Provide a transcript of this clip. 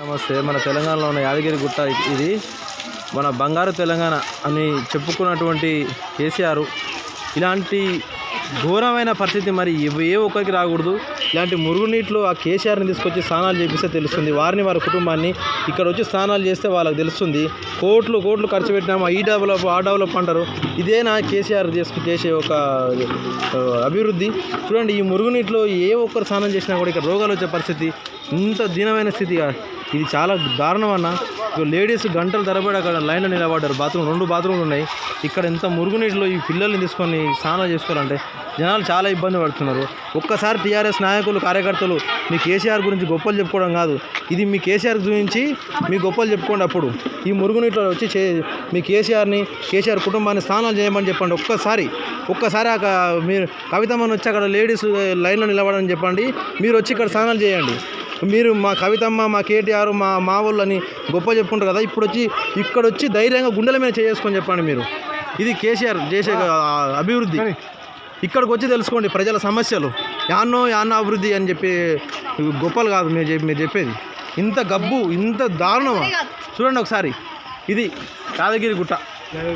నమస్తే మన తెలంగాణలో ఉన్న యాదగిరి గుట్ట ఇది మన బంగారు తెలంగాణ అని చెప్పుకున్నటువంటి కేసీఆర్. ఇలాంటి ఘోరమైన పరిస్థితి మరి ఏ ఒక్కరికి రాకూడదు. ఇలాంటి మురుగునీటిలో ఆ కేసీఆర్ని తీసుకొచ్చి స్నానాలు చేపిస్తే తెలుస్తుంది. వారిని వారి కుటుంబాన్ని ఇక్కడ వచ్చి స్నానాలు చేస్తే వాళ్ళకి తెలుస్తుంది. కోట్లు కోట్లు ఖర్చు పెట్టినాము ఈ డెవలప్ ఆ డెవలప్ అంటారు. ఇదేనా కేసీఆర్ చేసుకు చేసే ఒక అభివృద్ధి. చూడండి ఈ మురుగునీటిలో ఏ ఒక్కరు స్నానం చేసినా కూడా ఇక్కడ రోగాలు వచ్చే పరిస్థితి ఇంత దీనమైన స్థితిగా ఇది చాలా దారుణం అన్న. ఇక లేడీస్ గంటల తరబడి అక్కడ లైన్లో నిలబడ్డారు. బాత్రూమ్ రెండు బాత్రూమ్లు ఉన్నాయి. ఇక్కడ ఇంత మురుగునీటిలో ఈ పిల్లల్ని తీసుకొని స్నానాలు చేసుకోవాలంటే జనాలు చాలా ఇబ్బంది పడుతున్నారు. ఒక్కసారి టీఆర్ఎస్ నాయకులు కార్యకర్తలు మీ కేసీఆర్ గురించి గొప్పలు చెప్పుకోవడం కాదు. ఇది మీ కేసీఆర్ గురించి మీ గొప్పలు చెప్పుకోండి అప్పుడు. ఈ మురుగునీటిలో వచ్చి చే మీ కేసీఆర్ని కేసీఆర్ కుటుంబాన్ని స్నానాలు చేయమని చెప్పండి. ఒక్కసారి ఒక్కసారి అక్కడ మీరు కవితమ్మని వచ్చి అక్కడ లేడీస్ లైన్లో నిలబడని చెప్పండి. మీరు వచ్చి ఇక్కడ స్నానాలు చేయండి. మీరు మా కవితమ్మ మా కేటీఆర్ మా మా వాళ్ళని గొప్ప చెప్పుకుంటారు కదా ఇప్పుడు వచ్చి ఇక్కడ వచ్చి ధైర్యంగా గుండెల మీద చేసుకొని చెప్పండి మీరు. ఇది కేసీఆర్ చేసే అభివృద్ధి. ఇక్కడికి వచ్చి తెలుసుకోండి ప్రజల సమస్యలు. యాన్నో యాన్న అభివృద్ధి అని చెప్పి గొప్పలు కాదు మీరు చెప్పి మీరు చెప్పేది. ఇంత గబ్బు ఇంత దారుణమా? చూడండి ఒకసారి. ఇది యాదగిరి గుట్ట.